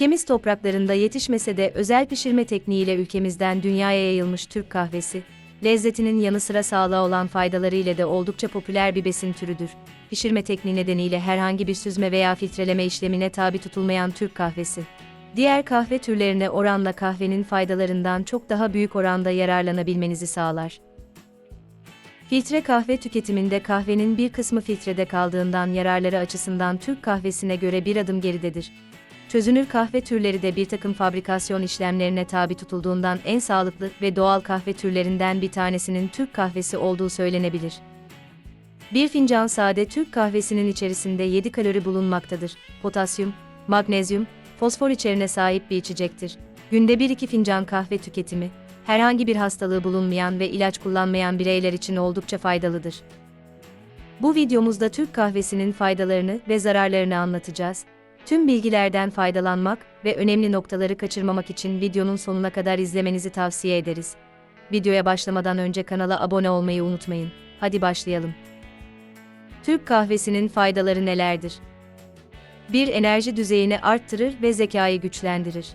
Ülkemiz topraklarında yetişmese de özel pişirme tekniğiyle ülkemizden dünyaya yayılmış Türk kahvesi, lezzetinin yanı sıra sağlığa olan faydaları ile de oldukça popüler bir besin türüdür. Pişirme tekniği nedeniyle herhangi bir süzme veya filtreleme işlemine tabi tutulmayan Türk kahvesi. Diğer kahve türlerine oranla kahvenin faydalarından çok daha büyük oranda yararlanabilmenizi sağlar. Filtre kahve tüketiminde kahvenin bir kısmı filtrede kaldığından yararları açısından Türk kahvesine göre bir adım geridedir. Çözünür kahve türleri de bir takım fabrikasyon işlemlerine tabi tutulduğundan en sağlıklı ve doğal kahve türlerinden bir tanesinin Türk kahvesi olduğu söylenebilir. Bir fincan sade Türk kahvesinin içerisinde 7 kalori bulunmaktadır. Potasyum, magnezyum, fosfor içerine sahip bir içecektir. Günde 1-2 fincan kahve tüketimi, herhangi bir hastalığı bulunmayan ve ilaç kullanmayan bireyler için oldukça faydalıdır. Bu videomuzda Türk kahvesinin faydalarını ve zararlarını anlatacağız. Tüm bilgilerden faydalanmak ve önemli noktaları kaçırmamak için videonun sonuna kadar izlemenizi tavsiye ederiz. Videoya başlamadan önce kanala abone olmayı unutmayın. Hadi başlayalım. Türk kahvesinin faydaları nelerdir? 1. Enerji düzeyini arttırır ve zekayı güçlendirir.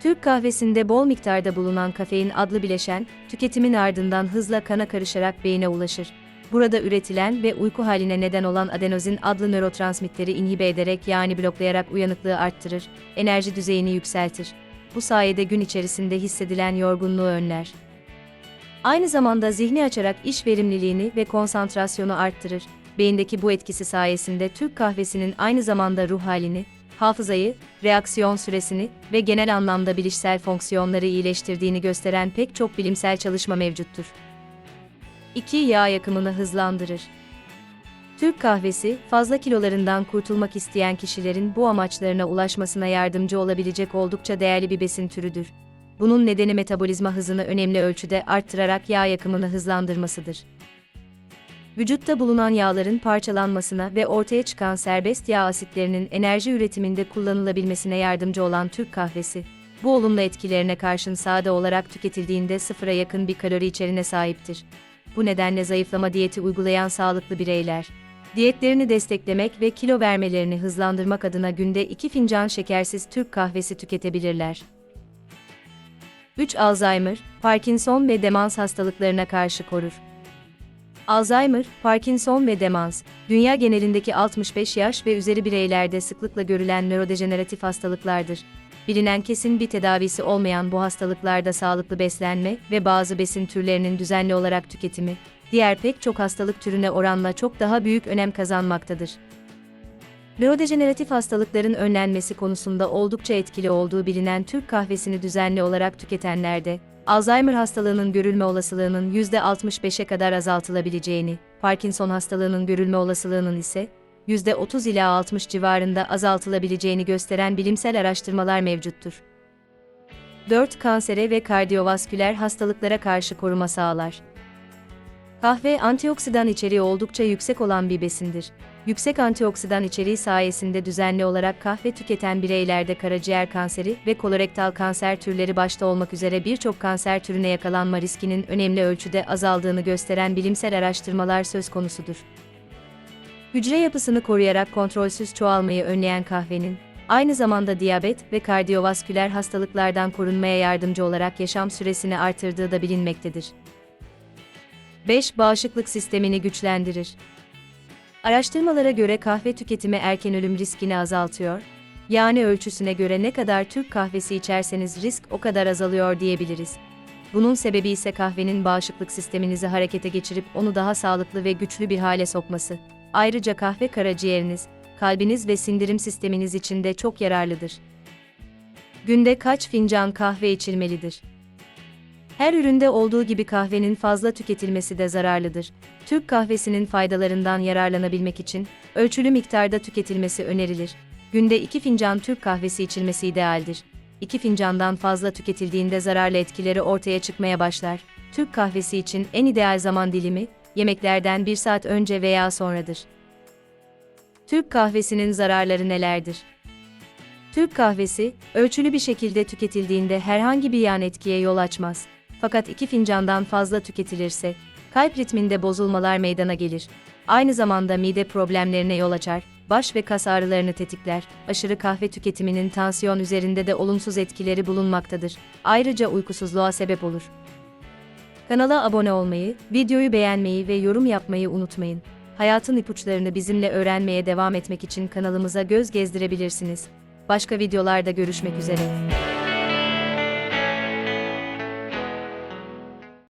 Türk kahvesinde bol miktarda bulunan kafein adlı bileşen, tüketimin ardından hızla kana karışarak beyine ulaşır. Burada üretilen ve uyku haline neden olan adenozin adlı nörotransmitteri inhibe ederek yani bloklayarak uyanıklığı arttırır, enerji düzeyini yükseltir. Bu sayede gün içerisinde hissedilen yorgunluğu önler. Aynı zamanda zihni açarak iş verimliliğini ve konsantrasyonu arttırır. Beyindeki bu etkisi sayesinde Türk kahvesinin aynı zamanda ruh halini, hafızayı, reaksiyon süresini ve genel anlamda bilişsel fonksiyonları iyileştirdiğini gösteren pek çok bilimsel çalışma mevcuttur. 2. Yağ yakımını hızlandırır. Türk kahvesi, fazla kilolarından kurtulmak isteyen kişilerin bu amaçlarına ulaşmasına yardımcı olabilecek oldukça değerli bir besin türüdür. Bunun nedeni metabolizma hızını önemli ölçüde arttırarak yağ yakımını hızlandırmasıdır. Vücutta bulunan yağların parçalanmasına ve ortaya çıkan serbest yağ asitlerinin enerji üretiminde kullanılabilmesine yardımcı olan Türk kahvesi, bu olumlu etkilerine karşın sade olarak tüketildiğinde sıfıra yakın bir kalori içeriğine sahiptir. Bu nedenle zayıflama diyeti uygulayan sağlıklı bireyler, diyetlerini desteklemek ve kilo vermelerini hızlandırmak adına günde 2 fincan şekersiz Türk kahvesi tüketebilirler. 3. Alzheimer, Parkinson ve demans hastalıklarına karşı korur. Alzheimer, Parkinson ve demans, dünya genelindeki 65 yaş ve üzeri bireylerde sıklıkla görülen nörodejeneratif hastalıklardır. Bilinen kesin bir tedavisi olmayan bu hastalıklarda sağlıklı beslenme ve bazı besin türlerinin düzenli olarak tüketimi, diğer pek çok hastalık türüne oranla çok daha büyük önem kazanmaktadır. Nörodejeneratif hastalıkların önlenmesi konusunda oldukça etkili olduğu bilinen Türk kahvesini düzenli olarak tüketenlerde, Alzheimer hastalığının görülme olasılığının %65'e kadar azaltılabileceğini, Parkinson hastalığının görülme olasılığının ise %30 ila 60 civarında azaltılabileceğini gösteren bilimsel araştırmalar mevcuttur. 4. Kansere ve kardiyovasküler hastalıklara karşı koruma sağlar. Kahve antioksidan içeriği oldukça yüksek olan bir besindir. Yüksek antioksidan içeriği sayesinde düzenli olarak kahve tüketen bireylerde karaciğer kanseri ve kolorektal kanser türleri başta olmak üzere birçok kanser türüne yakalanma riskinin önemli ölçüde azaldığını gösteren bilimsel araştırmalar söz konusudur. Hücre yapısını koruyarak kontrolsüz çoğalmayı önleyen kahvenin, aynı zamanda diyabet ve kardiyovasküler hastalıklardan korunmaya yardımcı olarak yaşam süresini artırdığı da bilinmektedir. 5. Bağışıklık sistemini güçlendirir. Araştırmalara göre kahve tüketimi erken ölüm riskini azaltıyor. Yani ölçüsüne göre ne kadar Türk kahvesi içerseniz risk o kadar azalıyor diyebiliriz. Bunun sebebi ise kahvenin bağışıklık sisteminizi harekete geçirip onu daha sağlıklı ve güçlü bir hale sokması. Ayrıca kahve karaciğeriniz, kalbiniz ve sindirim sisteminiz için de çok yararlıdır. Günde kaç fincan kahve içilmelidir? Her üründe olduğu gibi kahvenin fazla tüketilmesi de zararlıdır. Türk kahvesinin faydalarından yararlanabilmek için ölçülü miktarda tüketilmesi önerilir. Günde 2 fincan Türk kahvesi içilmesi idealdir. 2 fincandan fazla tüketildiğinde zararlı etkileri ortaya çıkmaya başlar. Türk kahvesi için en ideal zaman dilimi yemeklerden 1 saat önce veya sonradır. Türk kahvesinin zararları nelerdir? Türk kahvesi, ölçülü bir şekilde tüketildiğinde herhangi bir yan etkiye yol açmaz. Fakat iki fincandan fazla tüketilirse, kalp ritminde bozulmalar meydana gelir. Aynı zamanda mide problemlerine yol açar, baş ve kas ağrılarını tetikler. Aşırı kahve tüketiminin tansiyon üzerinde de olumsuz etkileri bulunmaktadır. Ayrıca uykusuzluğa sebep olur. Kanala abone olmayı, videoyu beğenmeyi ve yorum yapmayı unutmayın. Hayatın ipuçlarını bizimle öğrenmeye devam etmek için kanalımıza göz gezdirebilirsiniz. Başka videolarda görüşmek üzere.